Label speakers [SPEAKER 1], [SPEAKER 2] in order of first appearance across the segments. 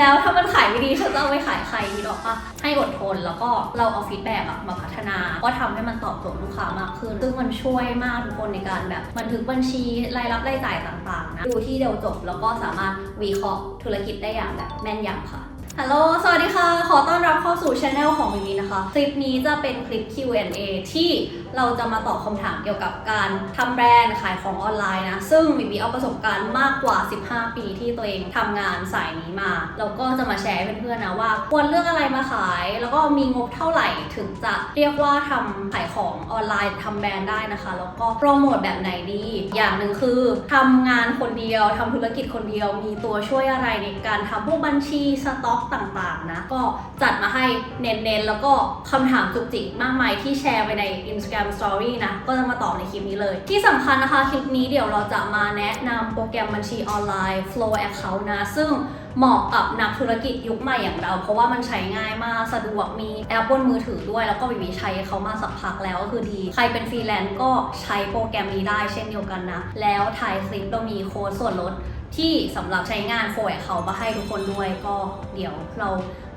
[SPEAKER 1] แล้วถ้ามันขายไม่ดีฉันจะเอาไปขายใครดีหรอกปะให้อดทนแล้วก็เราเอาฟีดแบ็กอะมาพัฒนา ก็ทำให้มันตอบโจทย์ลูกค้ามากขึ้น ซึ่งมันช่วยมากทุกคนในการแบบบันทึกบัญชีรายรับรายจ่ายต่างๆนะดูที่เดียวจบแล้วก็สามารถวิเคราะห์ธุรกิจได้อย่างแบบแม่นยำค่ะ ฮัลโหล สวัสดีค่ะ ขอต้อนรับเข้าสู่ช anel ของวิวีนะคะ คลิปนี้จะเป็นคลิป Q&A ที่เราจะมาตอบคำถามเกี่ยวกับการทำแบรนด์ขายของออนไลน์นะ ซึ่งวิวีเอาประสบการณ์มากกว่า 15 ปีที่ตัวเองทำงานสายนี้มา แล้วก็จะมาแชร์ให้เพื่อนๆนะว่า ควรเลือกอะไรมาขาย แล้วก็มีงบเท่าไหร่ถึงจะเรียกว่าทำขายของออนไลน์ทำแบรนด์ได้นะคะ แล้วก็โปรโมทแบบไหนดี อย่างหนึ่งคือทำงานคนเดียวทำธุรกิจคนเดียว มีตัวช่วยอะไรในการทำพวกบัญชีสต็อกต่างๆนะ ก็จัดมาให้เน้นๆ แล้วก็คำถามจุกจิกมากมายที่แชร์ไปใน Instagram Story นะ ก็จะมาตอบในคลิปนี้เลย ที่สำคัญนะคะ คลิปนี้เดี๋ยวเราจะมาแนะนำโปรแกรมบัญชีออนไลน์ Flow Account นะ ซึ่งเหมาะกับนักธุรกิจยุคใหม่อย่างเรา เพราะว่ามันใช้ง่ายมากสะดวกมีแอปบนมือถือด้วย แล้วก็วิวีใช้เขามาสักพักแล้วก็คือดี ใครเป็นฟรีแลนซ์ก็ใช้โปรแกรมนี้ได้เช่นเดียวกันนะ แล้วท้ายคลิปเรามีโค้ดส่วนลด ที่สำหรับใช้งานโฟแอเขามาให้ทุกคนด้วยก็เดี๋ยวเรา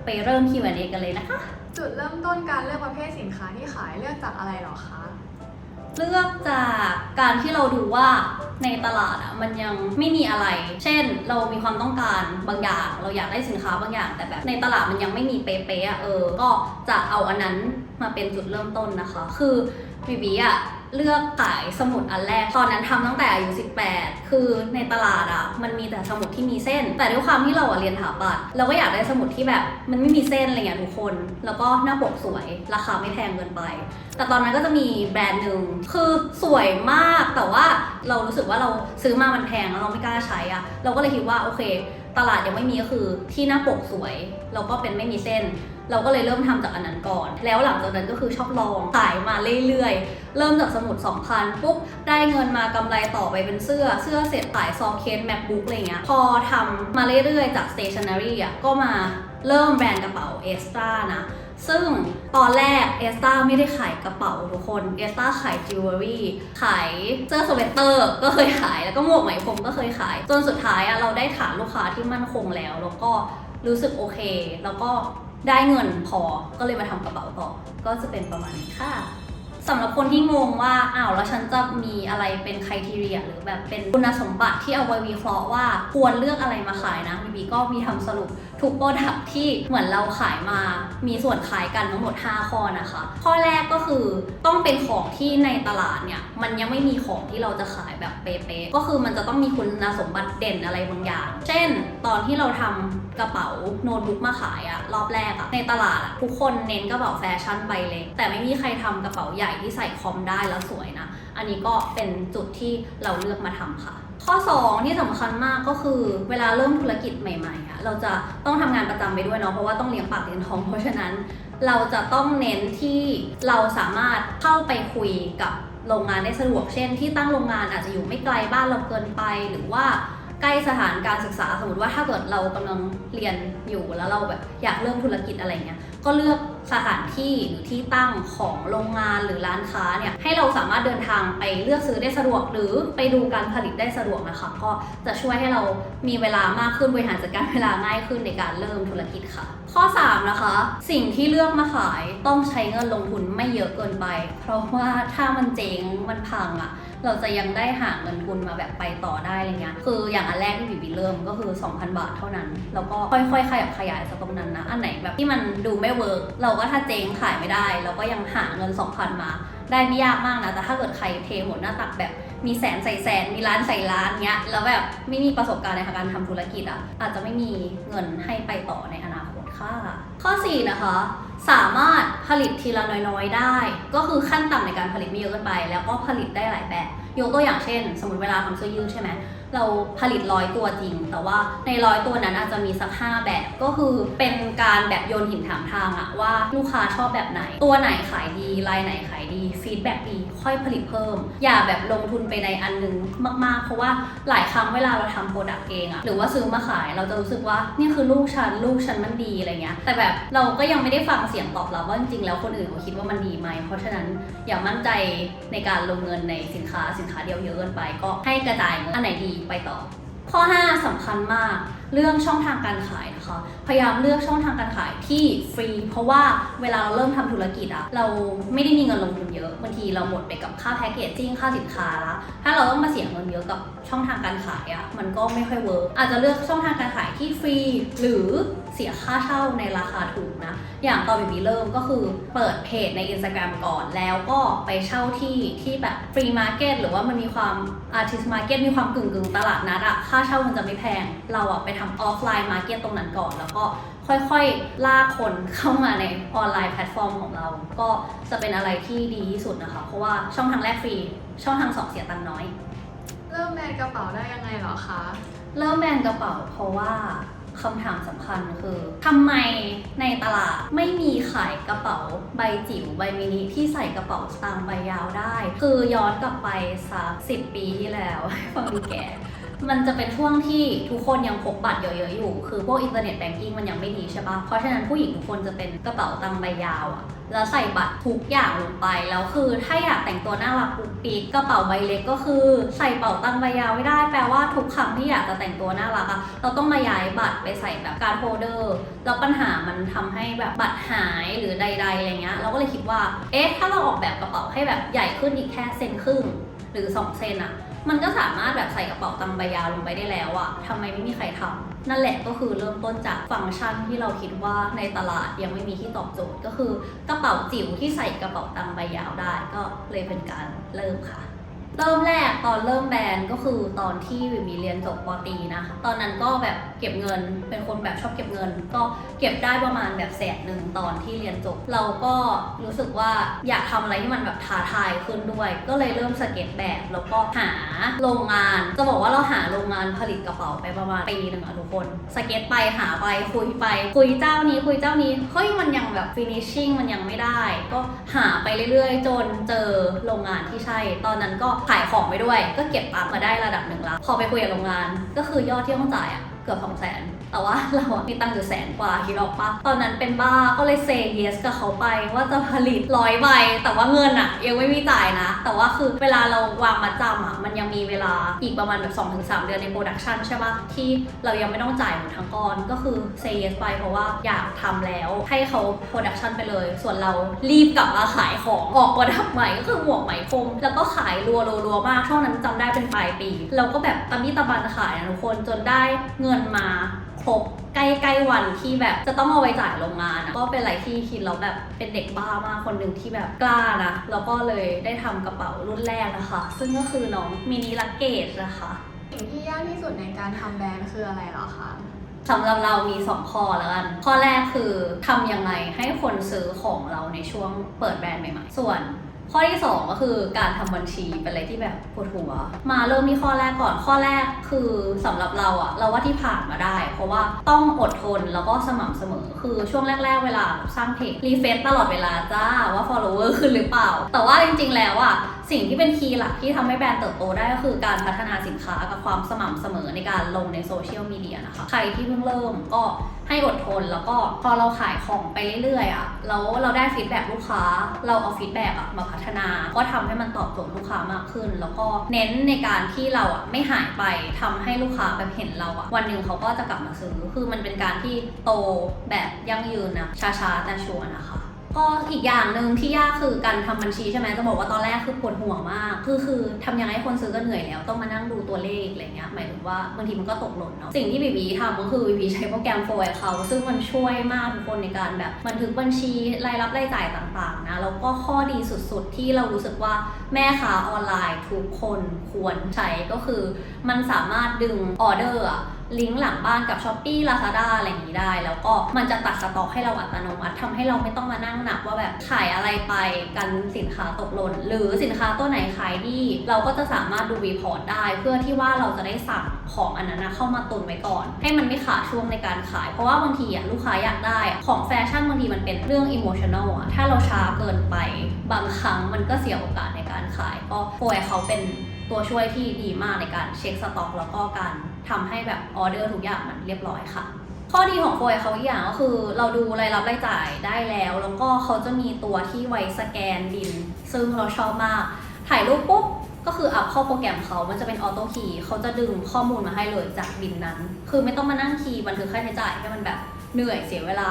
[SPEAKER 1] ไปเริ่ม Q&A กันเลยนะคะ
[SPEAKER 2] จุดเริ่มต้นการเลือกประเภทสินค้าที่ขายเลือกจากอะไรเหรอคะ
[SPEAKER 1] เลือกจากการที่เราดูว่าในตลาดอะมันยังไม่มีอะไร เช่น เรามีความต้องการบางอย่าง เราอยากได้สินค้าบางอย่าง แต่แบบในตลาดมันยังไม่มีเป๊ะๆอะเออ ก็จะเอาอันนั้นมาเป็นจุดเริ่มต้นนะคะ คือบีบีอะ เลือกขายสมุดอันแรก ตอนนั้นทำตั้งแต่อายุ 18 คือในตลาดอะมันมีแต่สมุดที่มีเส้น แต่ด้วยความที่เราอะเรียนถาปัดเราก็อยากได้สมุดที่แบบ มันไม่มีเส้นอะไรเงี้ยทุกคน แล้วก็หน้าปกสวย ราคาไม่แพงเกินไป แต่ตอนนั้นก็จะมีแบรนด์หนึ่งคือสวยมากแต่ว่าเรารู้สึกว่าเราซื้อมามันแพงแล้วเราไม่กล้าใช้อะเราก็เลยคิดว่าโอเค ตลาดยังไม่มีก็คือที่หน้าปกสวยแล้วก็เป็นไม่มีเส้น เราก็เลยเริ่มทำจากอันนั้นก่อน แล้วหลังจากนั้นก็คือชอบลองขายมาเรื่อยๆ เริ่มจากสมุด2,000ปุ๊บได้เงินมากำไรต่อไปเป็นเสื้อเสื้อเสร็จขายซองเคสแมพบุ๊กอะไรเงี้ยพอทำมาเรื่อยๆจาก stationery อะก็มาเริ่มแบรนด์กระเป๋าเอสตานะ ซึ่งตอนแรกเอสตาไม่ได้ขายกระเป๋าทุกคนเอสตาขายจิวเวลรี่ขายเสื้อสเวตเตอร์ก็เคยขายแล้วก็หมวกไหมพรมก็เคยขาย จนสุดท้ายอะเราได้ฐานลูกค้าที่มั่นคงแล้ว แล้วก็รู้สึกโอเค แล้วก็ได้เงินพอก็เลยมาทำกระเป๋าต่อ ก็จะเป็นประมาณนี้ค่ะ สำหรับคนที่งงว่าอ้าวแล้วฉันจะมีอะไรเป็นคุณทีเรียหรือแบบเป็นคุณสมบัติที่เอาไว้วิเคราะห์ว่าควรเลือกอะไรมาขายนะบีบีก็มีทำสรุปทุกโปรดักที่เหมือนเราขายมา มีส่วนขายกันทั้งหมด 5 ข้อนะคะ ข้อแรกก็คือต้องเป็นของที่ในตลาดเนี่ย มันยังไม่มีของที่เราจะขายแบบเป๊ะๆก็คือมันจะต้องมีคุณสมบัติเด่นอะไรบางอย่าง เช่น ตอนที่เราทำ กระเป๋าโน้ตบุ๊กมาขายอะรอบแรกอะในตลาดอะทุกคนเน้นกระเป๋าแฟชั่นใบเล็ก แต่ไม่มีใครทำกระเป๋าใหญ่ที่ใส่คอมได้แล้วสวยนะ อันนี้ก็เป็นจุดที่เราเลือกมาทำค่ะ ข้อ 2 ที่สำคัญมากก็คือ เวลาเริ่มธุรกิจใหม่ๆอะเราจะต้องทำงานประจำไปด้วยเนาะเพราะว่าต้องเลี้ยงปากเลี้ยงท้องเพราะฉะนั้น เราจะต้องเน้นที่เราสามารถเข้าไปคุยกับโรงงานได้สะดวกเช่น ที่ตั้งโรงงานอาจจะอยู่ไม่ไกลบ้านเราเกินไปหรือว่า ใกล้สถานการศึกษาสมมติว่าถ้าเกิดเรากำลังเรียนอยู่แล้วเราแบบอยากเริ่มธุรกิจอะไรเงี้ยก็เลือกสถานที่หรือที่ตั้งของโรงงานหรือร้านค้าเนี่ยให้เราสามารถเดินทางไปเลือกซื้อได้สะดวก หรือไปดูการผลิตได้สะดวกนะคะ ก็จะช่วยให้เรามีเวลามากขึ้นบริหารจัดการเวลาง่ายขึ้นในการเริ่มธุรกิจค่ะ ข้อ 3 นะคะ สิ่งที่เลือกมาขายต้องใช้เงินลงทุนไม่เยอะเกินไป เพราะว่าถ้ามันเจ๊งมันพังอะ เราจะยังได้หาเงินทุนมาแบบไปต่อได้อะไรเงี้ยคืออย่างอันแรกที่บีบีเริ่มก็คือ 2,000 บาทเท่านั้น แล้วก็ค่อยๆขยับขยายจากตรงนั้นนะอันไหนแบบที่มันดูไม่เวิร์กเราก็ถ้าเจ๊งขายไม่ได้ เราก็ยังหาเงิน 2,000 มา ได้ไม่ยากมากนะ แต่ถ้าเกิดใครเทหมดหน้าตักแบบมีแสนใส่แสนมีล้านใส่ล้านเงี้ยแล้วแบบไม่มีประสบการณ์ในการทำธุรกิจอะอาจจะไม่มีเงินให้ไปต่อในอนาคตค่ะ ข้อ 4 นะคะ สามารถผลิตทีละน้อยๆ ได้ ก็คือขั้นต่ำในการผลิตไม่เยอะเกินไป แล้วก็ผลิตได้หลายแบบ ยกตัวอย่างเช่น สมมติเวลาทำเสื้อยืดใช่ไหมเราผลิตร้อยตัวจริง แต่ว่าในร้อยตัวนั้นอาจจะมีสักห้าแบบก็คือเป็นการแบบโยนหินถามทางอะว่าลูกค้าชอบแบบไหน ตัวไหนขายดีลายไหนขายดี ฟีดแบ็ดีค่อยผลิตเพิ่ม อย่าแบบลงทุนไปในอันนึงมากๆ เพราะว่าหลายครั้งเวลาเราทำโปรดักต์เองอะหรือว่าซื้อมาขายเราจะรู้สึกว่านี่คือลูกฉันลูกฉันมันดีอะไรเงี้ยแต่แบบเราก็ยังไม่ได้ฟังเสียงตอบรับว่าจริงๆแล้วคนอื่นเขาคิดว่ามันดีไหมเพราะฉะนั้นอย่ามั่นใจในการลงเงินในสินค้าสินค้าเดียวเยอะเกินไป ก็ให้กระจายเงินอันไหนดีไปต่อ ข้อ 5สำคัญมากเรื่องช่องทางการขายนะคะ พยายามเลือกช่องทางการขายที่ฟรี เพราะว่าเวลาเราเริ่มทำธุรกิจอะเราไม่ได้มีเงินลงทุนเยอะบางทีเราหมดไปกับค่าแพ็กเกจจิ้งค่าสินค้าละถ้าเราต้องมาเสียเงินเยอะกับช่องทางการขายอะมันก็ไม่ค่อยเวิร์กอาจจะเลือกช่องทางการขายที่ฟรี หรือ เสียค่าเช่าในราคาถูกนะ อย่างตอนบีบีเริ่มก็คือเปิดเพจใน Instagram ก่อนแล้วก็ไปเช่าที่ที่แบบฟรีมาร์เก็ตหรือว่ามันมีความอาร์ติสมาร์เก็ตมีความกึ่งกึ่งๆตลาดนัดอะค่าเช่ามันจะไม่แพง เราอะไปทำออฟไลน์มาร์เก็ตตรงนั้นก่อน แล้วก็ค่อยๆลากคนเข้ามาในออนไลน์แพลตฟอร์มของเรา ก็จะเป็นอะไรที่ดีที่สุดนะคะ เพราะว่าช่องทางแรกฟรีช่องทางสองเสียตังค์น้อย
[SPEAKER 2] เริ่มแบรนด์กระเป๋าได้ยังไงเหรอคะ
[SPEAKER 1] เริ่มแบรนด์กระเป๋าเพราะว่า คำถามสำคัญคือทำไมในตลาดไม่มีขายกระเป๋าใบจิ๋วใบมินิที่ใส่กระเป๋าสตางค์ใบยาวได้ คือย้อนกลับไปสักสิปีที่แล้วฟังดูแก่ มันจะเป็นช่วงที่ทุกคนยังพกบัตรเยอะๆอยู่ คือพวกอินเทอร์เน็ตแบงกิ้งมันยังไม่ดีใช่ปะเพราะฉะนั้นผู้หญิงทุกคนจะเป็นกระเป๋าตังค์ใบยาวอะแล้วใส่บัตรทุกอย่างลงไป แล้วคือถ้าอยากแต่งตัวน่ารักปุ๊กปิ๊กกระเป๋าใบเล็กก็คือใส่เป๋าตังค์ใบยาวไม่ได้ แปลว่าทุกครั้งที่อยากจะแต่งตัวน่ารักอะเราต้องมาย้ายบัตรไปใส่แบบการโฮเดอร์ แล้วปัญหามันทำให้แบบบัตรหายหรือใด ๆอะไรเงี้ย เราก็เลยคิดว่า เอ๊ะ ถ้าเราออกแบบกระเป๋าให้แบบใหญ่ขึ้นอีกแค่เซนครึ่งหรือ2เซนอะ มันก็สามารถแบบใส่กระเป๋าตังค์ใบยาวลงไปได้แล้วอะทำไมไม่มีใครทำนั่นแหละก็คือเริ่มต้นจากฟังก์ชันที่เราคิดว่าในตลาดยังไม่มีที่ตอบโจทย์ ก็คือกระเป๋าจิ๋วที่ใส่กระเป๋าตังค์ใบยาวได้ก็เลยเป็นการเริ่มค่ะ เริ่มแรกตอนเริ่มแบรนด์ก็คือตอนที่วิมีเรียนจบปตรีนะตอนนั้นก็แบบเก็บเงินเป็นคนแบบชอบเก็บเงิน ก็เก็บได้ประมาณแบบแสนหนึ่งตอนที่เรียนจบ เราก็รู้สึกว่าอยากทำอะไรที่มันแบบท้าทายขึ้นด้วย ก็เลยเริ่มสเก็ตแบบแล้วก็หาโรงงาน จะบอกว่าเราหาโรงงานผลิตกระเป๋าไปประมาณปีหนึ่งอะทุกคนสเก็ตไปหาไปคุยไป คุยเจ้านี้คุยเจ้านี้เฮ้ยมันยังแบบฟินิชชิ่งมันยังไม่ได้ ก็หาไปเรื่อยๆ จนเจอโรงงานที่ใช่ ตอนนั้นก็ขายของไปด้วย ก็เก็บตังค์มาได้ระดับหนึ่งแล้ว พอไปคุยกับโรงงาน ก็คือยอดที่ต้องจ่ายอะ เกือบสองแสนแต่ว่าเราอะมีตังค์อยู่แสนกว่าคิดออกปะตอนนั้นเป็นบ้าก็เลยเซเยสกับเขาไปว่าจะผลิตร้อยใบแต่ว่าเงินอะยังไม่มีจ่ายนะ แต่ว่าคือเวลาเราวางมาจำอะมันยังมีเวลาอีกประมาณแบบ2-3เดือนในโปรดักชันใช่ปะที่เรายังไม่ต้องจ่ายหมดทั้งก้อนก็คือเซเยสไปเพราะว่าอยากทำแล้วให้เขาโปรดักชันไปเลย ส่วนเรารีบกลับมาขายของออกโปรดักใหม่ก็คือหมวกไหมพรมแล้วก็ขายรัวๆมากช่วงนั้นจำได้เป็นปลายปี เราก็แบบตะมี่ตะบันขายนะทุกคนจนได้เงินมาครบใกล้ๆวันที่แบบจะต้องเอาไว้จ่ายโรงงานอะก็เป็นอะไรที่คิดแล้วแบบเป็นเด็กบ้ามากคนหนึ่งที่แบบกล้านะแล้วก็เลยได้ทำกระเป๋ารุ่นแรกนะคะ ซึ่งก็คือน้องมินิลักเกจนะคะ
[SPEAKER 2] สิ่งที่ยากที่สุดในการทำแบรนด์คืออะไรเหรอคะ
[SPEAKER 1] สำหรับเรามี 2 ข้อแล้วกัน ข้อแรกคือทำยังไงให้คนซื้อของเราในช่วงเปิดแบรนด์ใหม่ๆ ส่วน ข้อที่ 2 ก็คือการทำบัญชีเป็นอะไรที่แบบปวดหัว มาเริ่มที่ข้อแรกก่อนข้อแรกคือสำหรับเราอะเราว่าที่ผ่านมาได้ เพราะว่าต้องอดทนแล้วก็สม่ำเสมอ คือช่วงแรก ๆ เวลาสร้างเพจรีเฟซตลอดเวลาจ้าว่า follower ขึ้นหรือเปล่า แต่ว่าจริง ๆ แล้วอะสิ่งที่เป็นคีย์หลักที่ทำให้แบรนด์เติบโตได้ก็คือการพัฒนาสินค้ากับความสม่ำเสมอในการลงในโซเชียลมีเดียนะคะใครที่เพิ่งเริ่มก็ ให้อดทนแล้วก็พอเราขายของไปเรื่อยๆอะแล้วเราได้ฟีดแบ็ลูกค้า เราเอาฟีดแบ็กอะมาพัฒนา ก็ทำให้มันตอบโจทย์ลูกค้ามากขึ้น แล้วก็เน้นในการที่เราอะไม่หายไปทำให้ลูกค้าแบบเห็นเราอะวันหนึ่งเขาก็จะกลับมาซื้อคือมันเป็นการที่โตแบบยั่งยืนนะช้าๆแต่ชัวร์นะคะ ก็อีกอย่างหนึ่งที่ยากคือการทำบัญชีใช่ไหมจะบอกว่าตอนแรกคือปวดหัวมาก คือคือทำยังไงให้คนซื้อก็เหนื่อยแล้ว ต้องมานั่งดูตัวเลขอะไรเงี้ยหมายถึงว่าบางทีมันก็ตกหล่นเนาะสิ่งที่บีบีทำก็คือบีบีใช้โปรแกรมโฟร์เขาซึ่งมันช่วยมากทุกคนในการแบบบันทึกบัญชีรายรับรายจ่ายต่างๆนะแล้วก็ข้อดีสุดๆ ที่เรารู้สึกว่าแม่ค้าออนไลน์ทุกคนควรใช้ก็คือ มันสามารถดึงออเดอร์ ลิงก์หลังบ้านกับ s h อ p e e Lazada อะไรอย่างนี้ได้ แล้วก็มันจะตัดสต็อกให้เราอัตโนมัติทำให้เราไม่ต้องมานั่งหนักว่าแบบขายอะไรไปกันสินค้าตกหล่นหรือสินค้าตัวไหนขายดี เราก็จะสามารถดูรีพอร์ตได้ เพื่อที่ว่าเราจะได้สั่งของอันนั้นเข้ามาตุนไว้ก่อน ให้มันไม่ขาดช่วงในการขาย เพราะว่าบางทีอะลูกค้าอยากได้อะของแฟชั่นบางทีมันเป็นเรื่องอิโมชัน a ลอะถ้าเราช้าเกินไป บางครั้งมันก็เสียโอกาสในการขาย ก็โฟยเขาเป็นตัวช่วยที่ดีมากในการเช็คสต็อกแล้วก็การ ทำให้แบบออเดอร์ทุกอย่างมันเรียบร้อยค่ะ ข้อดีของโฟยเขาอีกอย่างก็คือ เราดูรายรับรายจ่ายได้แล้ว แล้วก็เขาจะมีตัวที่ไว้สแกนบิน ซึ่งเราชอบมาก ถ่ายรูปปุ๊บก็คืออัพเข้าโปรแกรมเขามันจะเป็นออโต้คีย์เขาจะดึงข้อมูลมาให้เลยจากบินนั้น คือไม่ต้องมานั่งคีย์บันทึกค่าใช้จ่ายให้มันแบบเหนื่อยเสียเวลา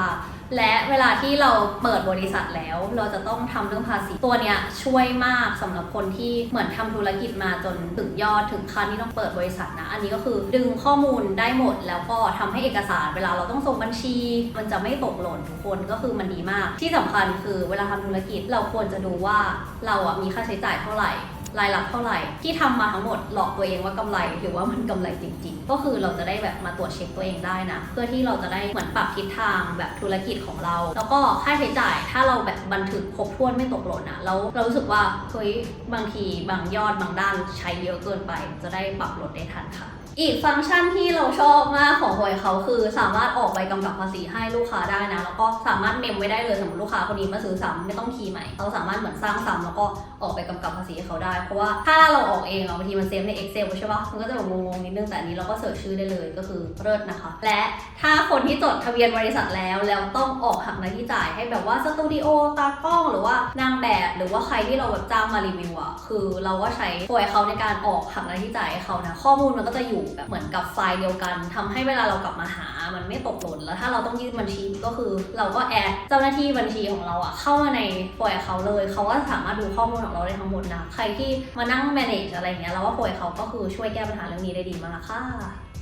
[SPEAKER 1] และเวลาที่เราเปิดบริษัทแล้ว เราจะต้องทำเรื่องภาษีตัวเนี้ยช่วยมากสำหรับคนที่เหมือนทำธุรกิจมาจนถึงยอดถึงขั้นที่ต้องเปิดบริษัทนะ อันนี้ก็คือดึงข้อมูลได้หมด แล้วก็ทำให้เอกสารเวลาเราต้องส่งบัญชี มันจะไม่ตกหล่นทุกคนก็คือมันดีมาก ที่สำคัญคือเวลาทำธุรกิจเราควรจะดูว่าเราอะมีค่าใช้จ่ายเท่าไหร่ รายรับเท่าไหร่ ที่ทำมาทั้งหมดหลอกตัวเองว่ากำไร หรือว่ามันกำไรจริง ๆ ก็คือเราจะได้แบบมาตรวจเช็คตัวเองได้นะ เพื่อที่เราจะได้เหมือนปรับทิศทางแบบธุรกิจของเรา แล้วก็ค่าใช้จ่ายถ้าเราแบบบันทึกครบถ้วนไม่ตกหล่นอะแล้วเรารู้สึกว่าเฮ้ยบางทีบางยอดบางด้านใช้เยอะเกินไป จะได้ปรับลดได้ทันค่ะ อีกฟังก์ชันที่เราชอบมากของหวยเขาคือสามารถออกใบกำกับภาษีให้ลูกค้าได้นะ แล้วก็สามารถเมมไว้ได้เลยสมมติลูกค้าคนนี้มาซื้อซ้ำไม่ต้องคีย์ใหม่เราสามารถเหมือนสร้างซ้ำแล้วก็ออกใบกำกับภาษีให้เขาได้ เพราะว่าถ้าเราออกเองอะบางทีมันเซฟใน Excel ใช่ปะมันก็จะแบบงงๆนิดนึงแต่อันนี้เราก็เสิร์ชชื่อได้เลยก็คือเลิศนะคะ และถ้าคนที่จดทะเบียนบริษัทแล้วแล้วต้องออกหักหน้าที่จ่ายให้แบบว่าสตูดิโอตากล้องหรือว่านางแบบหรือว่าใครที่เราแบบจ้างมารีวิวอะคือเราก็ใช้โปรยเขาในการออกหักหน้าที่จ่ายให้เขานะข้อมูลมันก็จะอยู่แบบเหมือนกับไฟล์เดียวกันทำให้เวลาเรากลับมาหามันไม่ตกหล่นแล้วถ้าเราต้องยื่นบัญชีก็คือ เราก็แอดเจ้าหน้าที่บัญชีของเราอะเข้ามาในโปรยเขาเลยเขาก็สามารถดูข้อมูลของเราได้ทั้งหมดนะใครที่มานั่ง manage อะไรเงี้ยเราว่าโปรยเขาก็คือช่วยแก้ปัญหาเรื่องนี้ได้ดีมากค่ะ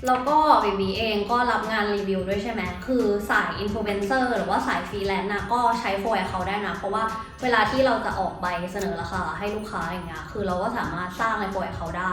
[SPEAKER 1] แล้วก็บีบีเองก็รับงานรีวิวด้วยใช่ไหม คือสายอินฟลูเอนเซอร์หรือว่าสายฟรีแลนซ์นะก็ใช้โฟยเขาได้นะ เพราะว่าเวลาที่เราจะออกใบเสนอราคาให้ลูกค้าอย่างเงี้ย คือเราก็สามารถสร้างในโฟยเขาได้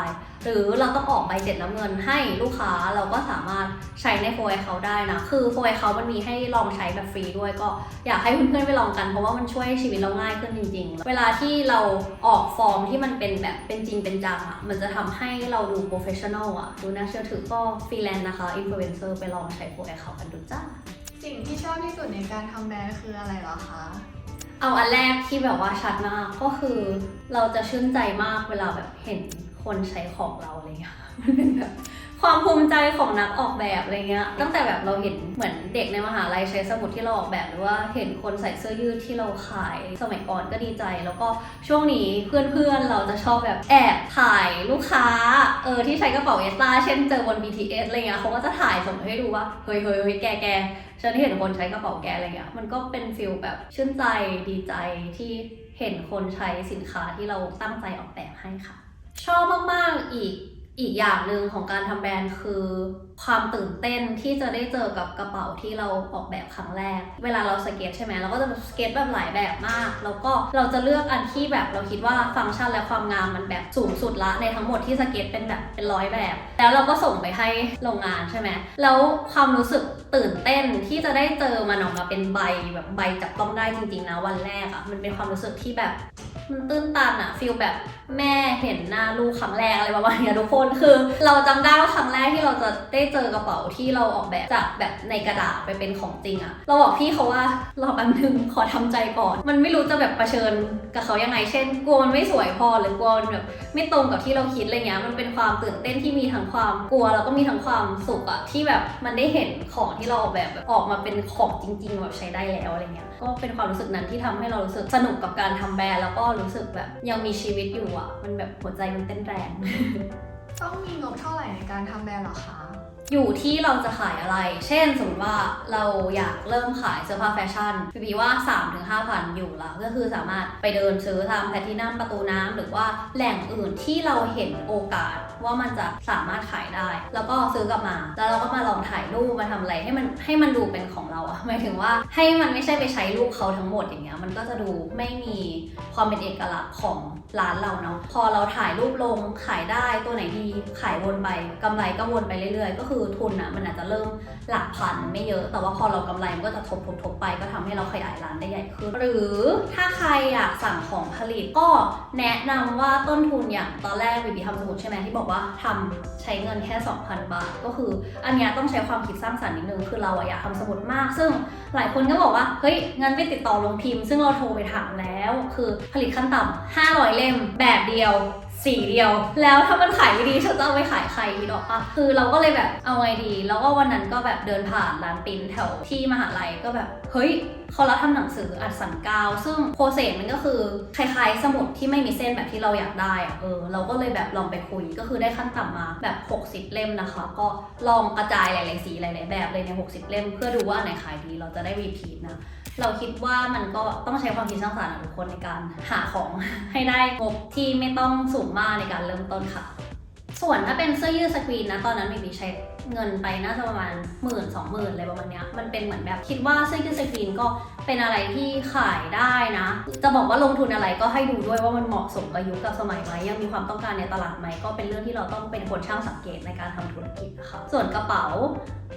[SPEAKER 1] หรือเราต้องออกใบเสร็จรับเงินให้ลูกค้าเราก็สามารถใช้ในโฟยเขาได้นะ คือโฟยเขามันมีให้ลองใช้แบบฟรีด้วยก็อยากให้เพื่อนๆไปลองกันเพราะว่ามันช่วยให้ชีวิตเราง่ายขึ้นจริง ๆ เวลาที่เราออกฟอร์มที่มันเป็นแบบเป็นจริงเป็นจังอะมันจะทำให้เราดูโปรเฟชชั่นอลอะดูน่าเชื่อถือก็ฟรีแลนซ์นะคะอินฟลูเอนเซอร์ไปลองใช้โปรแอคเขากันดูจ้า
[SPEAKER 2] สิ่งที่ชอบที่สุดในการทำแบรนด์คืออะไรเหรอคะ
[SPEAKER 1] เอาอันแรกที่แบบว่าชัดมากก็คือเราจะชื่นใจมากเวลาแบบเห็น คนใช้ของเราอะไรเงี้ยมันเป็นแบบความภูมิใจของนักออกแบบอะไรเงี้ย ตั้งแต่แบบเราเห็นเหมือนเด็กในมหาลัยใช้สมุดที่เราออกแบบหรือว่าเห็นคนใส่เสื้อยืดที่เราขายสมัยก่อนก็ดีใจ แล้วก็ช่วงนี้เพื่อนๆเราจะชอบแบบแอบถ่ายลูกค้าเออที่ใช้กระเป๋าเอสตาเช่นเจอบน BTS อะไรเงี้ยเขาก็จะถ่ายส่งให้ดูว่าเฮ้ยเฮ้ยเฮ้ยแกแกฉันเห็นคนใช้กระเป๋าแกอะไรเงี้ยมันก็เป็นฟิลแบบชื่นใจดีใจที่เห็นคนใช้สินค้าที่เราตั้งใจออกแบบให้ค่ะ ชอบมากๆอีกอีกอย่างหนึ่งของการทำแบรนด์คือ ความตื่นเต้นที่จะได้เจอกับกระเป๋าที่เราออกแบบครั้งแรก เวลาเราสเก็ตใช่ไหมเราก็จะสเก็ตแบบหลายแบบมาก แล้วก็เราจะเลือกอันที่แบบเราคิดว่าฟังก์ชันและความงามมันแบบสูงสุดละในทั้งหมดที่สเก็ตเป็นแบบเป็นร้อยแบบ แล้วเราก็ส่งไปให้โรงงานใช่ไหมแล้วความรู้สึกตื่นเต้นที่จะได้เจอมันออกมาเป็นใบแบบใบจับต้องได้จริงๆนะวันแรกอะ่ะมันเป็นความรู้สึกที่แบบมันตื้นตันอะฟีลแบบแม่เห็นหน้าลูกครั้งแรกอะไรประมาณเนี้ยทุกคนคือ เราจำได้ว่าครั้งแรกที่เราจะได้เจอกระเป๋าที่เราออกแบบจากแบบในกระดาษไปเป็นของจริงอะเราบอกพี่เขาว่ารอแป๊บนึงขอทำใจก่อน มันไม่รู้จะแบบประเชิญกับเขายังไง เช่นกลัวมันไม่สวยพอหรือกลัวมันแบบไม่ตรงกับที่เราคิดอะไรเงี้ย มันเป็นความตื่นเต้นที่มีทั้งความกลัวแล้วก็มีทั้งความสุขอะที่แบบมันได้เห็นของที่เราออกแบบแบบออกมาเป็นของจริง ๆ แบบใช้ได้แล้วอะไรเงี้ย ก็เป็นความรู้สึกนั้นที่ทำให้เรารู้สึกสนุกกับการทำแบรนด์แล้วก็รู้สึกแบบยังมีชีวิตอยู่อะมันแบบหัวใจมันเต้นแรง
[SPEAKER 2] ต้องมีงบเท่าไหร่ในการทำแบรนด์หรอคะ
[SPEAKER 1] อยู่ที่เราจะขายอะไร เช่นสมมติว่าเราอยากเริ่มขายเสื้อผ้าแฟชั่นพี่บีว่า 3-5ถึงพันอยู่ละก็คือสามารถไปเดินซื้อตามแพทินัมประตูน้ำ หรือว่าแหล่งอื่นที่เราเห็นโอกาสว่ามันจะสามารถขายได้ แล้วก็ซื้อกลับมา แล้วเราก็มาลองถ่ายรูปมาทำอะไรให้มันให้มันดูเป็นของเราอะหมายถึงว่าให้มันไม่ใช่ไปใช้รูปเขาทั้งหมดอย่างเงี้ยมันก็จะดูไม่มีความเป็นเอกลักษณ์ของร้านเราเนาะพอเราถ่ายรูปลงขายได้ตัวไหนดีขายวนไปกำไรก็วนไปเรื่อยๆ ก็คือือทุนอะมันอาจจะเริ่มหลักพันไม่เยอะ แต่ว่าพอเรากำไรมันก็จะทบทบทบไป ก็ทำให้เราขยายร้านได้ใหญ่ขึ้น หรือถ้าใครอยากสั่งของผลิตก็แนะนำว่าต้นทุนอย่างตอนแรกบีบีทำสมุดใช่ไหมที่บอกว่าทำใช้เงินแค่ 2,000 บาท ก็คือ อันนี้ต้องใช้ความคิดสร้างสรรค์นิดนึงคือเราอะอยากทำสมุดมาก ซึ่งหลายคนก็บอกว่าเฮ้ยงั้นไปติดต่อลงพิมพ์ ซึ่งเราโทรไปถามแล้ว คือผลิตขั้นต่ำ500 เล่มแบบเดียว สีเดียว แล้วถ้ามันขายไม่ดีฉันจะเอาไปขายใครอีดอกปะคือเราก็เลยแบบเอาไงดี แล้วก็วันนั้นก็แบบเดินผ่านร้านปิ้นแถวที่มหาลัยก็แบบเฮ้ยเขารับทำหนังสืออัดสันกาว ซึ่งโปรเซสมันก็คือคล้ายๆ สมุดที่ไม่มีเส้นแบบที่เราอยากได้อะเออเราก็เลยแบบลองไปคุยก็คือได้ขั้นต่ำมาแบบ 60 เล่มนะคะ ก็ลองกระจายหลายๆสีหลายๆแบบเลยใน 60 เล่ม เพื่อดูว่าอันไหนขายดีเราจะได้รีพีทนะ เราคิดว่ามันก็ต้องใช้ความคิดสร้างสรรค์ของทุกคนในการหาของให้ได้งบที่ไม่ต้องสูงมากในการเริ่มต้นค่ะ ส่วนถ้าเป็นเสื้อยืดสกรีนนะตอนนั้นมีบีใช้เงินไปน่าจะประมาณหมื่นสองหมื่นอะไรประมาณเนี้ยมันเป็นเหมือนแบบคิดว่าเสื้อยืดสกรีนก็เป็นอะไรที่ขายได้นะ จะบอกว่าลงทุนอะไรก็ให้ดูด้วยว่ามันเหมาะสมกับยุคกับสมัยไหมยังมีความต้องการในตลาดไหมก็เป็นเรื่องที่เราต้องเป็นคนช่างสังเกตในการทำธุรกิจนะคะส่วนกระเป๋า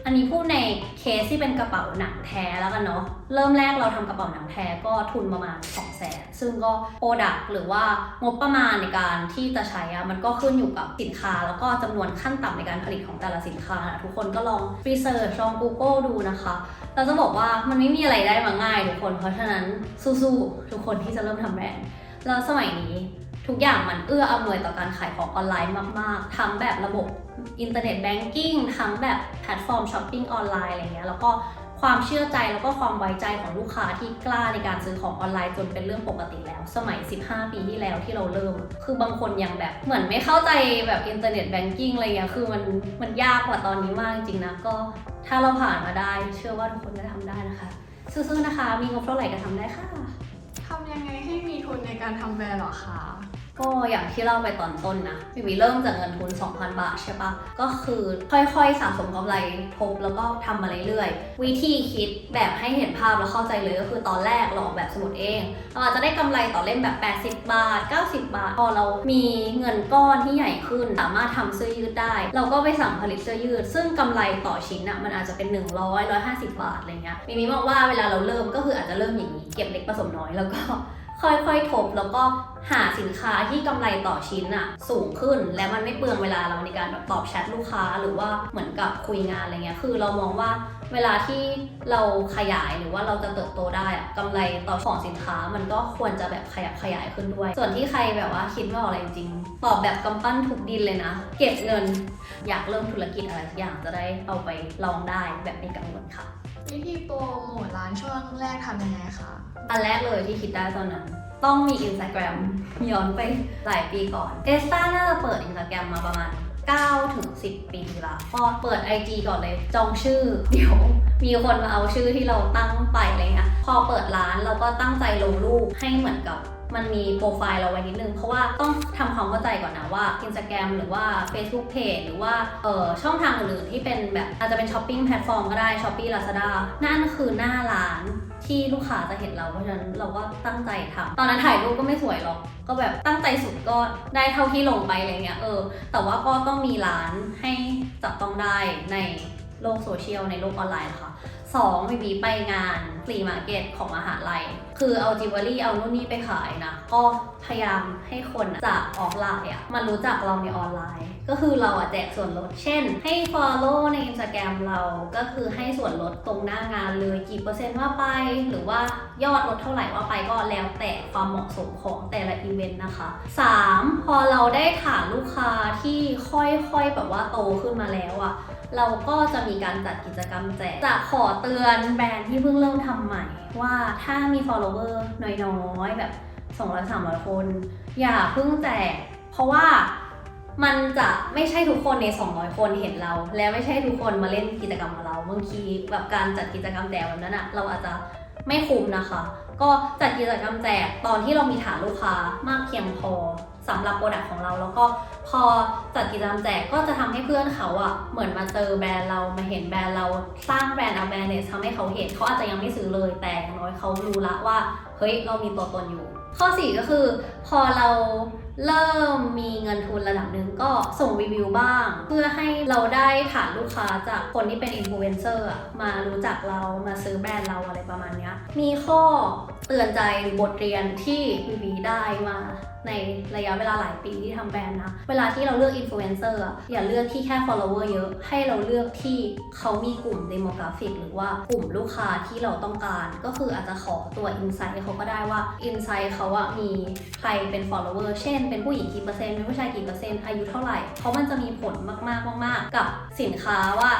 [SPEAKER 1] อันนี้พูดในเคสที่เป็นกระเป๋าหนังแท้แล้วกันเนาะ เริ่มแรกเราทำกระเป๋าหนังแท้ก็ทุนประมาณ2 0 0แสนซึ่งก็โปรดักหรือว่างบประมาณในการที่จะใช้อะมันก็ขึ้นอยู่กับสินค้า แล้วก็จำนวนขั้นต่ำในการผลิตของแต่ละสินค้านะทุกคนก็ลองรีเสิร์ชลอง Google ดูนะคะ เราจะบอกว่ามันไม่มีอะไรได้มาง่ายทุกคน เพราะฉะนั้นสู้ๆทุกคนที่จะเริ่มทำแบรนด์แล้วสมัยนี้ทุกอย่างมันเอื้ออำนวยต่อการขายของออนไลน์มาก ๆ ทั้งแบบระบบอินเทอร์เน็ตแบงกิ้งทั้งแบบแพลตฟอร์มช้อปปิ้งออนไลน์อะไรเงี้ย แล้วก็ ความเชื่อใจแล้วก็ความไว้ใจของลูกค้าที่กล้าในการซื้อของออนไลน์จนเป็นเรื่องปกติแล้ว สมัย 15 ปีที่แล้วที่เราเริ่ม คือบางคนยังแบบเหมือนไม่เข้าใจแบบอินเทอร์เน็ตแบงกิ้งอะไรเงี้ยคือมันมันยากกว่าตอนนี้มากจริงนะ ก็ถ้าเราผ่านมาได้ เชื่อว่าทุกคนก็ทำได้นะคะสู้ๆนะคะ มีงบเท่าไหร่ก็ทำได้ค่ะ
[SPEAKER 2] ทำยังไงให้มีทุนในการทำแบรนด์หรอคะ
[SPEAKER 1] ก็อย่างที่เล่าไปตอนต้นนะวิวีเริ่มจากเงินทุน 2,000 บาทใช่ปะก็คือค่อยๆสะสมกำไรทบแล้วก็ทำมาเรื่อยๆ วิธีคิดแบบให้เห็นภาพแล้วเข้าใจเลยก็คือตอนแรกเราออกแบบสมุดเองเราอาจจะได้กำไรต่อเล่มแบบ 80 บาท 90 บาท พอเรามีเงินก้อนที่ใหญ่ขึ้น สามารถทำเสื้อยืดได้ เราก็ไปสั่งผลิตเสื้อยืด ซึ่งกำไรต่อชิ้นอะมันอาจจะเป็น 100 150 บาทอะไรเงี้ยมิมิมองว่าเวลาเราเริ่มก็คืออาจจะเริ่มอย่างนี้เก็บเล็กผสมน้อยแล้วก็ ค่อยๆ ทบแล้วก็หาสินค้าที่กำไรต่อชิ้นอะสูงขึ้น และมันไม่เปลืองเวลาเราในการแบบตอบแชทลูกค้าหรือว่าเหมือนกับคุยงานอะไรเงี้ยคือเรามองว่าเวลาที่เราขยายหรือว่าเราจะเติบโตได้อะกำไรต่อของสินค้ามันก็ควรจะแบบขยับขยายขึ้นด้วย ส่วนที่ใครแบบว่าคิดไม่ออกอะไรจริงตอบแบบกำปั้นทุกดินเลยนะ เก็บเงินอยากเริ่มธุรกิจอะไรสักอย่างจะได้เอาไปลองได้แบบไม่กังวลค่ะ
[SPEAKER 2] วิธีโปรโมทร้านช่วงแรกทำยังไงคะ
[SPEAKER 1] อันแรกเลยที่คิดได้ตอนนั้น ต้องมี Instagram ย้อนไปหลายปีก่อนเอสตาน่าจะเปิด Instagram มาประมาณ9ถึง10 ปีละพอเปิด IG ก่อนเลยจองชื่อ เดี๋ยวมีคนมาเอาชื่อที่เราตั้งไปอะไรเงี้ยพอเปิดร้านเราก็ตั้งใจลงรูปให้เหมือนกับ มันมีโปรไฟล์เราไว้นิดนึง เพราะว่าต้องทำความเข้าใจก่อนนะว่า Instagram หรือว่า Facebook Page หรือว่าเอ่อช่องทางอื่นๆที่เป็นแบบอาจจะเป็นช้อปปิ้งแพลตฟอร์มก็ได้ Shopee Lazada นั่นคือหน้าร้านที่ลูกค้าจะเห็นเราเพราะฉะนั้นเราก็ตั้งใจทำตอนนั้นถ่ายรูปก็ไม่สวยหรอก ก็แบบตั้งใจสุดก็ได้เท่าที่ลงไปอะไรเงี้ยเออ แต่ว่าก็ต้องมีร้านให้จับต้องได้ในโลกโซเชียลในโลกออนไลน์นะคะ สองมีบีไปงานฟรีมาร์เก็ตของมหาลัย คือเอาจิวเวลรี่เอานู่นนี่ไปขายนะ ก็พยายามให้คนจากออฟไลน์อะมารู้จักเราในออนไลน์ ก็คือเราอะแจกส่วนลด เช่น ให้ follow ใน Instagram เราก็คือให้ส่วนลดตรงหน้างานเลยกี่เปอร์เซ็นต์ว่าไป หรือว่ายอดลดเท่าไหร่ว่าไปก็แล้วแต่ความเหมาะสมของแต่ละอีเวนต์นะคะ 3. พอเราได้ฐานลูกค้าที่ค่อยๆแบบว่าโตขึ้นมาแล้วอะ เราก็จะมีการจัดกิจกรรมแจก จะขอเตือนแบรนด์ที่เพิ่งเริ่มทำใหม่ ว่าถ้ามี follower น้อยๆ แบบ 200-300 คน อย่าเพิ่งแจก เพราะว่ามันจะไม่ใช่ทุกคนใน 200 คนเห็นเรา และไม่ใช่ทุกคนมาเล่นกิจกรรมกับเราบางทีแบบการจัดกิจกรรมแจกแบบนั้นอะเราอาจจะไม่คุ้มนะคะ ก็จัดกิจกรรมแจกตอนที่เรามีฐานลูกค้ามากเพียงพอ สำหรับโปรดักต์ของเรา แล้วก็พอจัดกิจกรรมแจกก็จะทำให้เพื่อนเขาอะเหมือนมาเจอแบรนด์เรามาเห็นแบรนด์เราสร้างแบรนด์ awareness ทำให้เขาเห็นเขาอาจจะยังไม่ซื้อเลยแต่น้อยเขารู้ละว่าเฮ้ยเรามีตัวตนอยู่ ข้อ 4 ก็คือ พอเราเริ่มมีเงินทุนระดับหนึ่งก็ส่งรีวิวบ้าง เพื่อให้เราได้ฐานลูกค้าจากคนที่เป็นอินฟลูเอนเซอร์อะมารู้จักเรามาซื้อแบรนด์เราอะไรประมาณนี้มีข้อเตือนใจบทเรียนที่วีวีได้มา ในระยะเวลาหลายปีที่ทำแบรนด์นะ เวลาที่เราเลือกอินฟลูเอนเซอร์อะอย่าเลือกที่แค่ follower เยอะ ให้เราเลือกที่เขามีกลุ่ม demographic หรือว่ากลุ่มลูกค้าที่เราต้องการ ก็คืออาจจะขอตัว insight เขาก็ได้ว่า insight เขาอะมีใครเป็น follower เช่น เป็นผู้หญิงกี่เปอร์เซ็นต์ เป็นผู้ชายกี่เปอร์เซ็นต์ อายุเท่าไหร่ เพราะมันจะมีผลมากๆมากๆ กับสินค้าว่า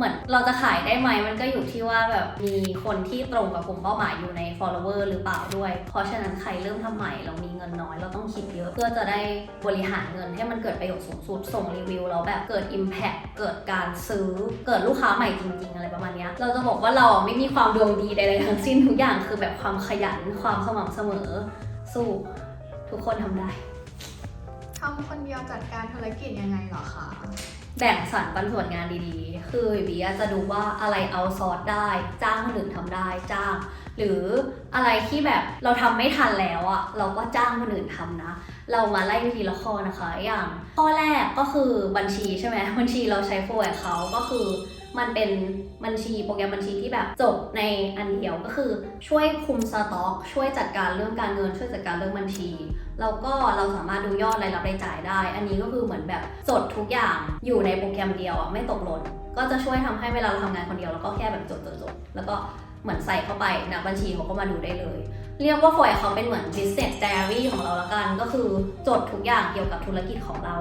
[SPEAKER 1] เหมือนเราจะขายได้ไหมมันก็อยู่ที่ว่าแบบมีคนที่ตรงกับกลุ่มเป้าหมายอยู่ใน follower หรือเปล่าด้วย เพราะฉะนั้นใครเริ่มทำใหม่เรามีเงินน้อยเราต้องคิดเยอะเพื่อจะได้บริหารเงินให้มันเกิดประโยชน์สูงสุดส่งรีวิวแล้วแบบเกิด impact เกิดการซื้อเกิดลูกค้าใหม่จริง ๆ อะไรประมาณนี้เราจะบอกว่าเราไม่มีความดวงดีใดๆทั้งสิ้นทุกอย่างคือแบบความขยันความสม่ำเสมอสู้ทุกคนทำได้
[SPEAKER 2] ทำคนเดียวจัดการธุรกิจยังไงเหรอคะ
[SPEAKER 1] แบ่งสรรปันส่วนงานดีๆ คือบีจจะดูว่าอะไรเอาซอร์สได้ จ้างคนอื่นทำได้จ้าง หรืออะไรที่แบบเราทำไม่ทันแล้วอะเราก็จ้างคนอื่นทำนะ เรามาไล่ทีละข้อนะคะ อย่างข้อแรกก็คือบัญชีใช่ไหมบัญชีเราใช้โฟร์เขาก็คือมันเป็น บัญชีโปรแกรมบัญชีที่แบบจบในอันเดียวก็คือช่วยคุมสต็อก ช่วยจัดการเรื่องการเงิน ช่วยจัดการเรื่องบัญชีแล้วก็เราสามารถดูยอดรายรับรายจ่ายได้ อันนี้ก็คือเหมือนแบบจดทุกอย่างอยู่ในโปรแกรมเดียวอะไม่ตกหล่นก็จะช่วยทำให้เวลาเราทำงานคนเดียวเราก็แค่แบบจดจดจดแล้วก็เหมือนใส่เข้าไปนะบัญชีเขาก็มาดูได้เลย เรียกว่าฟอยเขาเป็นเหมือน business diary ของเราละกัน ก็คือจดทุกอย่างเกี่ยวกับธุรกิจของเรา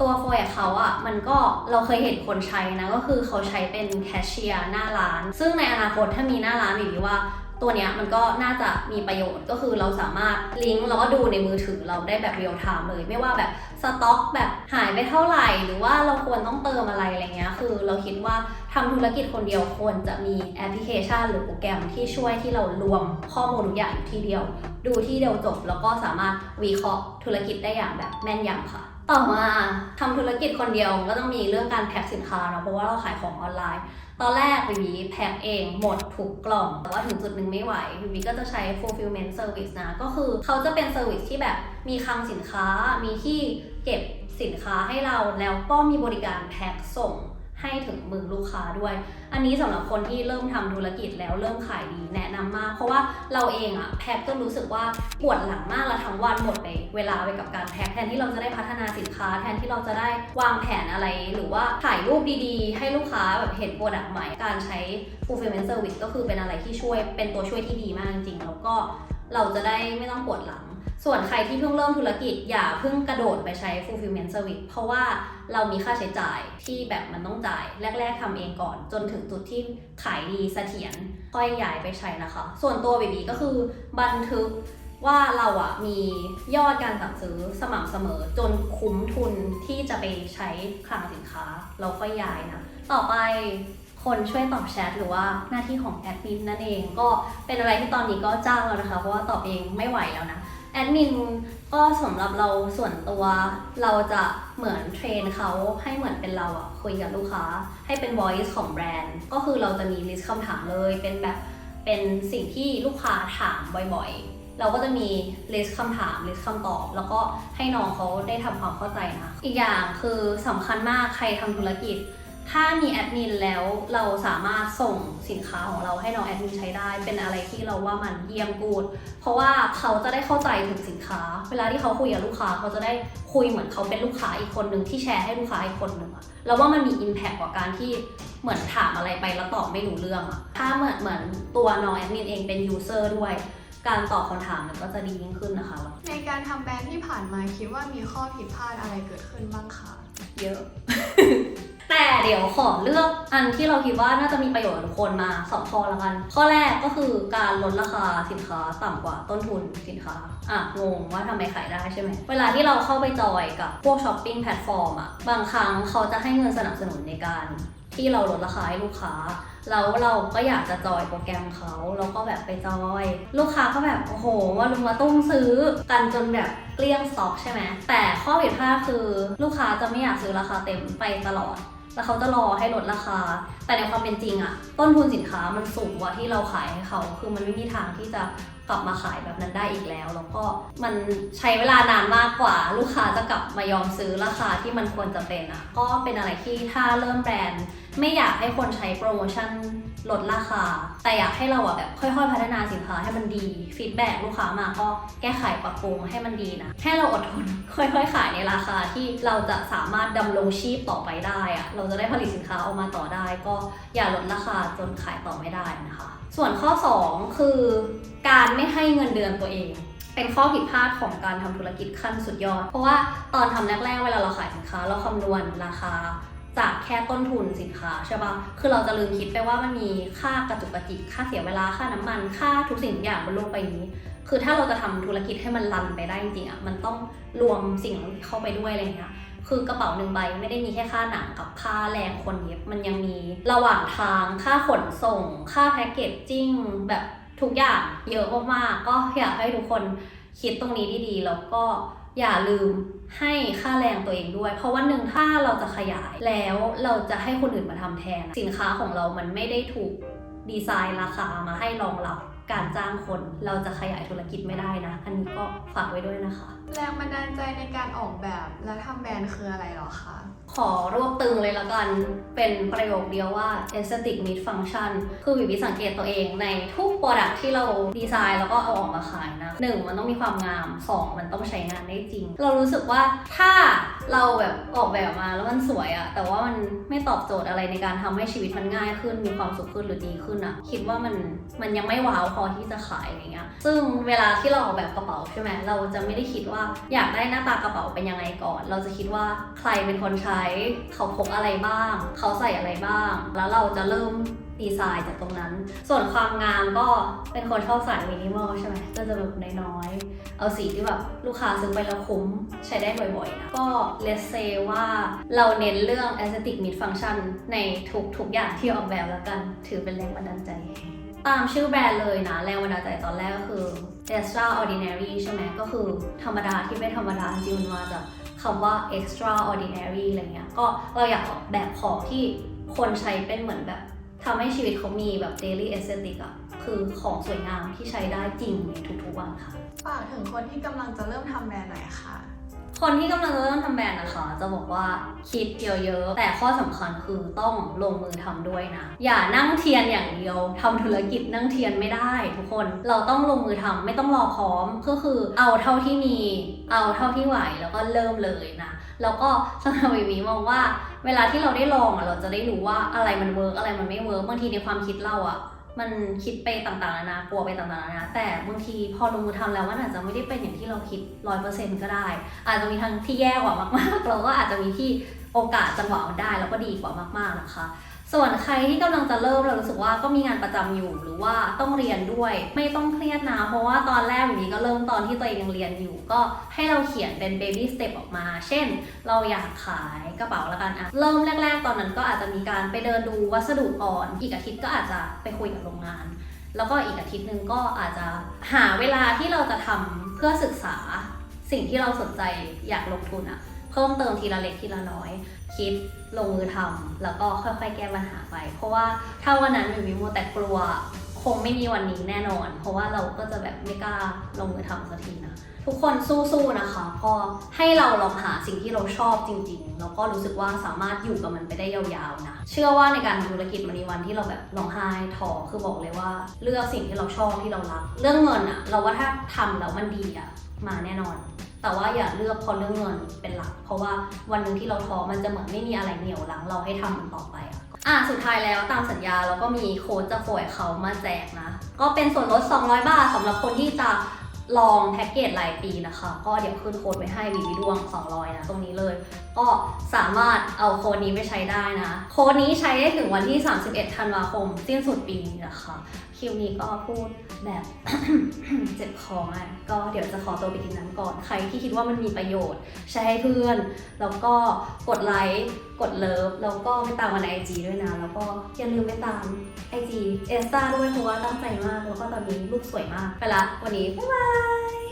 [SPEAKER 1] ตัวโฟยเขาอะ่ะมันก็เราเคยเห็นคนใช้นะ ก็คือเขาใช้เป็นแคชเชียร์หน้าร้าน ซึ่งในอนาคตถ้ามีหน้าร้านหรือว่าตัวเนี้ยมันก็น่าจะมีประโยชน์ก็คือเราสามารถลิงก์แล้วก็ดูในมือถือเราได้แบบเรียลไทม์เลย ไม่ว่าแบบสต็อกแบบหายไปเท่าไหร่ หรือว่าเราควรต้องเติมอะไรอะไรเงี้ยคือเราคิดว่า ทำธุรกิจคนเดียวควรจะมีแอปพลิเคชัน หรือโปรแกรมที่ช่วยที่เรารวมข้อมูลทุกอย่างอยู่ที่เดียว ดูที่เดียวจบ แล้วก็สามารถวิเคราะห์ธุรกิจได้อย่างแบบแม่นยำค่ะ ต่อมาทำธุรกิจคนเดียวก็ต้องมีเรื่องการแพ็คสินค้าเนาะเพราะว่าเราขายของออนไลน์ ตอนแรกวิวีแพ็คเองหมดทุกกล่อง แต่ว่าถึงจุดหนึ่งไม่ไหววิวีก็จะใช้ fulfillment service นะก็คือเขาจะเป็นเซอร์วิสที่แบบมีคลังสินค้ามีที่เก็บสินค้าให้เราแล้วก็มีบริการแพ็คส่ง ให้ถึงมือลูกค้าด้วย อันนี้สำหรับคนที่เริ่มทำธุรกิจแล้วเริ่มขายดีแนะนำมาก เพราะว่าเราเองอะแพ็คก็รู้สึกว่าปวดหลังมากแล้วทั้งวันหมดไปเวลาไปกับการแพ็คแทนที่เราจะได้พัฒนาสินค้า แทนที่เราจะได้วางแผนอะไร หรือว่าถ่ายรูปดีๆ ให้ลูกค้าแบบเห็นโปรดักต์ใหม่ การใช้ fulfillment service ก็คือเป็นอะไรที่ช่วยเป็นตัวช่วยที่ดีมากจริงๆแล้วก็เราจะได้ไม่ต้องปวดหลัง ส่วนใครที่เพิ่งเริ่มธุรกิจอย่าเพิ่งกระโดดไปใช้ fulfillment service เพราะว่าเรามีค่าใช้จ่ายที่แบบมันต้องจ่าย แรก ๆทำเองก่อน จนถึงจุดที่ขายดีเสถียรค่อยย้ายไปใช้นะคะ ส่วนตัวบีบีก็คือบันทึกว่าเราอะมียอดการสั่งซื้อสม่ำเสมอ จนคุ้มทุนที่จะไปใช้คลังสินค้า เราค่อยย้ายนะ ต่อไปคนช่วยตอบแชทหรือว่าหน้าที่ของแอดมินนั่นเอง ก็เป็นอะไรที่ตอนนี้ก็จ้างแล้วนะคะ เพราะว่าตอบเองไม่ไหวแล้วนะ แอดมินก็สำหรับเราส่วนตัว เราจะเหมือนเทรนเขาให้เหมือนเป็นเราอะคุยกับลูกค้า ให้เป็น voice ของแบรนด์ ก็คือเราจะมี list คำถามเลยเป็นแบบเป็นสิ่งที่ลูกค้าถามบ่อยๆ เราก็จะมี list คำถาม list คำตอบ แล้วก็ให้น้องเขาได้ทำความเข้าใจนะ อีกอย่างคือสำคัญมากใครทำธุรกิจ ถ้ามีแอดมินแล้วเราสามารถส่งสินค้าของเราให้น้องแอดมินใช้ได้ เป็นอะไรที่เราว่ามันเยี่ยมกูด เพราะว่าเขาจะได้เข้าใจถึงสินค้า เวลาที่เขาคุยกับลูกค้าเขาจะได้คุยเหมือนเขาเป็นลูกค้าอีกคนหนึ่งที่แชร์ให้ลูกค้าอีกคนหนึ่งอะเราว่ามันมี Impact กว่าการที่เหมือนถามอะไรไปแล้วตอบไม่รู้เรื่องอะถ้าเหมือนเหมือนตัวน้องแอดมินเองเป็นยูเซอร์ด้วย การตอบคำถามมันก็จะดียิ่งขึ้นนะคะ
[SPEAKER 2] ในการทำแบรนด์ที่ผ่านมาคิดว่ามีข้อผิดพลาดอะไรเกิดขึ้นบ้างคะ
[SPEAKER 1] เยอะ แต่เดี๋ยวขอเลือกอันที่เราคิดว่าน่าจะมีประโยชน์กับทุกคนมาสองข้อละกัน ข้อแรกก็คือการลดราคาสินค้าต่ำกว่าต้นทุนสินค้า อะ งงว่าทำไมขายได้ใช่ไหม เวลาที่เราเข้าไปจอยกับพวกช้อปปิ้งแพลตฟอร์มอะ บางครั้งเขาจะให้เงินสนับสนุนในการที่เราลดราคาให้ลูกค้าแล้วเราก็อยากจะจอยโปรแกรมเขาเราก็แบบไปจอย ลูกค้าก็แบบโอ้โหว่าลุงมาตุ้มซื้อกันจนแบบเกลี้ยงสต็อกใช่ไหมแต่ข้อผิดพลาดคือลูกค้าจะไม่อยากซื้อราคาเต็มไปตลอด แล้วเขาจะรอให้ลดราคา แต่ในความเป็นจริงอะต้นทุนสินค้ามันสูงกว่าที่เราขายให้เขา คือมันไม่มีทางที่จะ กลับมาขายแบบนั้นได้อีกแล้ว แล้วก็มันใช้เวลานานมากกว่า ลูกค้าจะกลับมายอมซื้อราคาที่มันควรจะเป็นอะก็เป็นอะไรที่ถ้าเริ่มแบรนด์ ไม่อยากให้คนใช้โปรโมชั่นลดราคา แต่อยากให้เราอะแบบค่อยๆ พัฒนาสินค้าให้มันดีฟีดแบ็ลูกค้ามาก็แก้ไขปรับปรุงให้มันดีนะให้เราอดทนค่อยๆ ขายในราคาที่เราจะสามารถดำรงชีพต่อไปได้อะเราจะได้ผลิตสินค้าออกมาต่อได้ ก็อย่าลดราคาจนขายต่อไม่ได้นะคะ ส่วนข้อ 2 คือการไม่ให้เงินเดือนตัวเอง เป็นข้อผิดพลาดของการทำธุรกิจขั้นสุดยอด เพราะว่าตอนทำแรกๆเวลาเราขายสินค้า เราคำนวณราคาจากแค่ต้นทุนสินค้าใช่ปะคือเราจะลืมคิดไปว่ามันมีค่ากระจุกกระจิก ค่าเสียเวลา ค่าน้ำมัน ค่าทุกสิ่งทุกอย่างบนโลกใบนี้ คือถ้าเราจะทำธุรกิจให้มันรันไปได้จริงๆอะ มันต้องรวมสิ่งเหล่านี้เข้าไปด้วยอะไรเงี้ย คือกระเป๋าหนึ่งใบไม่ได้มีแค่ค่าหนังกับค่าแรงคนเย็บ มันยังมีระหว่างทาง ค่าขนส่ง ค่าแพ็กเกจจิ้งแบบ ทุกอย่างเยอะมากๆก็อยากให้ทุกคนคิดตรงนี้ดีๆ แล้วก็อย่าลืมให้ค่าแรงตัวเองด้วย เพราะว่าหนึ่งถ้าเราจะขยายแล้วเราจะให้คนอื่นมาทำแทน สินค้าของเรามันไม่ได้ถูกดีไซน์ราคามาให้รองรับ การจ้างคนเราจะขยายธุรกิจไม่ได้นะ อันนี้ก็ฝากไว้ด้วยนะคะ
[SPEAKER 2] แรงบันดาลใจในการออกแบบและทำแบรนด์คืออะไรเหรอคะ
[SPEAKER 1] ขอรวบตึงเลยละกัน เป็นประโยคเดียวว่า aesthetic meet function คือวิวิสังเกตตัวเองในทุก product ที่เราดีไซน์แล้วก็เอาออกมาขายนะหนึ่งมันต้องมีความงามสองมันต้องใช้งานได้จริง เรารู้สึกว่าถ้าเราแบบออกแบบมาแล้วมันสวยอะแต่ว่ามันไม่ตอบโจทย์อะไรในการทำให้ชีวิตมันง่ายขึ้นมีความสุขขึ้นหรือดีขึ้นอะคิดว่ามันมันยังไม่ว้าวพอที่จะขายอะไรเงี้ย ซึ่งเวลาที่เราออกแบบกระเป๋าใช่ไหมเราจะไม่ได้คิดว่าอยากได้หน้าตากระเป๋าเป็นยังไงก่อน เราจะคิดว่าใครเป็นคนใช้ เขาพกอะไรบ้าง เขาใส่อะไรบ้าง แล้วเราจะเริ่มดีไซน์จากตรงนั้น ส่วนความงามก็เป็นคนชอบสายมินิมอลใช่ไหม ก็จะแบบน้อยๆ เอาสีที่แบบลูกค้าซื้อไปแล้วคุ้มใช้ได้บ่อยๆนะ ก็เลสเซว่าเราเน้นเรื่อง aesthetic mid function ในทุกๆอย่างที่ออกแบบแล้วกัน ถือเป็นแรงบันดาลใจ ตามชื่อแบรนด์เลยนะ แรงบันดาลใจตอนแรกก็คือ extraordinary ใช่ไหมก็คือธรรมดาที่ไม่ธรรมดาจริงๆมาจากคำว่า extraordinary อะไรเงี้ย ก็เราอยากออกแบบของที่คนใช้เป็นเหมือนแบบทำให้ชีวิตเขามีแบบ daily aesthetic อะคือของสวยงามที่ใช้ได้จริงในทุกๆวันค่ะ
[SPEAKER 2] ฝากถึงคนที่กำลังจะเริ่มทำแบรนด์หน่อยค่ะ
[SPEAKER 1] คนที่กำลังจะเริ่มทำแบรนด์นะคะ จะบอกว่าคิดเยอะๆแต่ข้อสำคัญคือต้องลงมือทำด้วยนะ อย่านั่งเทียนอย่างเดียวทำธุรกิจนั่งเทียนไม่ได้ ทุกคนเราต้องลงมือทำไม่ต้องรอพร้อมก็คือเอาเท่าที่มี เอาเท่าที่ไหวแล้วก็เริ่มเลยนะแล้วก็สำหรับวิวีมองว่า เวลาที่เราได้ลองอะเราจะได้รู้ว่าอะไรมันเวิร์กอะไรมันไม่เวิร์กบางทีในความคิดเราอะ มันคิดไปต่างๆนานากลัวไปต่างๆนานาแต่บางทีพอลงมือทำแล้วมันอาจจะไม่ได้เป็นอย่างที่เราคิดร้อยเปอร์เซ็นต์ก็ได้ อาจจะมีทั้งที่แย่กว่ามากๆเราก็อาจจะมีที่โอกาสจังหวะมันได้แล้วก็ดีกว่ามากๆนะคะ ส่วนใครที่กำลังจะเริ่มเรารู้สึกว่าก็มีงานประจำอยู่หรือว่าต้องเรียนด้วย ไม่ต้องเครียดนะเพราะว่าตอนแรกแบบนี้ก็เริ่มตอนที่ตัวเองยังเรียนอยู่ ก็ให้เราเขียนเป็น baby step ออกมา เช่น เราอยากขายกระเป๋าละกันอะเริ่มแรก ๆ ตอนนั้นก็อาจจะมีการไปเดินดูวัสดุก่อน อีกอาทิตย์ก็อาจจะไปคุยกับโรงงาน แล้วก็อีกอาทิตย์หนึ่งก็อาจจะหาเวลาที่เราจะทำเพื่อศึกษาสิ่งที่เราสนใจอยากลงทุนอะ เพิ่มเติมทีละเล็กทีละน้อย คิดลงมือทำแล้วก็ค่อยๆแก้ปัญหาไป เพราะว่าถ้าวันนั้นวิวมัวแต่กลัว คงไม่มีวันนี้แน่นอน เพราะว่าเราก็จะแบบไม่กล้าลงมือทำสักทีนะทุกคนสู้ๆนะคะ ก็ให้เราลองหาสิ่งที่เราชอบจริงๆ แล้วก็รู้สึกว่าสามารถอยู่กับมันไปได้ยาวๆนะ เชื่อว่าในการทำธุรกิจมันมีวันที่เราแบบร้องไห้ท้อคือบอกเลยว่า เลือกสิ่งที่เราชอบที่เรารัก เรื่องเงินอะเราว่าถ้าทำแล้วมันดีอะมาแน่นอน แต่ว่าอย่าเลือกเพราะเรื่องเงินเป็นหลัก เพราะว่าวันหนึ่งที่เราท้อมันจะเหมือนไม่มีอะไรเหนี่ยวรั้งเราให้ทำมันต่อไปอะอะสุดท้ายแล้วตามสัญญาเราก็มีโค้ดจะโฟยเขามาแจกนะ ก็เป็นส่วนลด 200 บาทสำหรับคนที่จะลองแพ็กเกจรายปีนะคะ ก็เดี๋ยวขึ้นโค้ดไว้ให้วีวีดวง 200 นะ ตรงนี้เลย ก็สามารถเอาโค้ดนี้ไปใช้ได้นะ โค้ดนี้ใช้ได้ถึงวันที่ 31 ธันวาคม สิ้นสุดปีนี้นะคะ คลิปนี้ก็พูด แบบ เจ็บคอมากก็เดี๋ยวจะขอตัวไปกินน้ำก่อน ใครที่คิดว่ามันมีประโยชน์แชร์ให้เพื่อน แล้วก็กดไลค์กดเลิฟแล้วก็ไปตามมันไอจีด้วยนะ แล้วก็อย่าลืมไปตามไอจีเอสตาด้วยเพราะว่าตั้งใจมาก แล้วก็ตอนนี้ลูกสวยมาก ไปละ วันนี้ บ๊ายบาย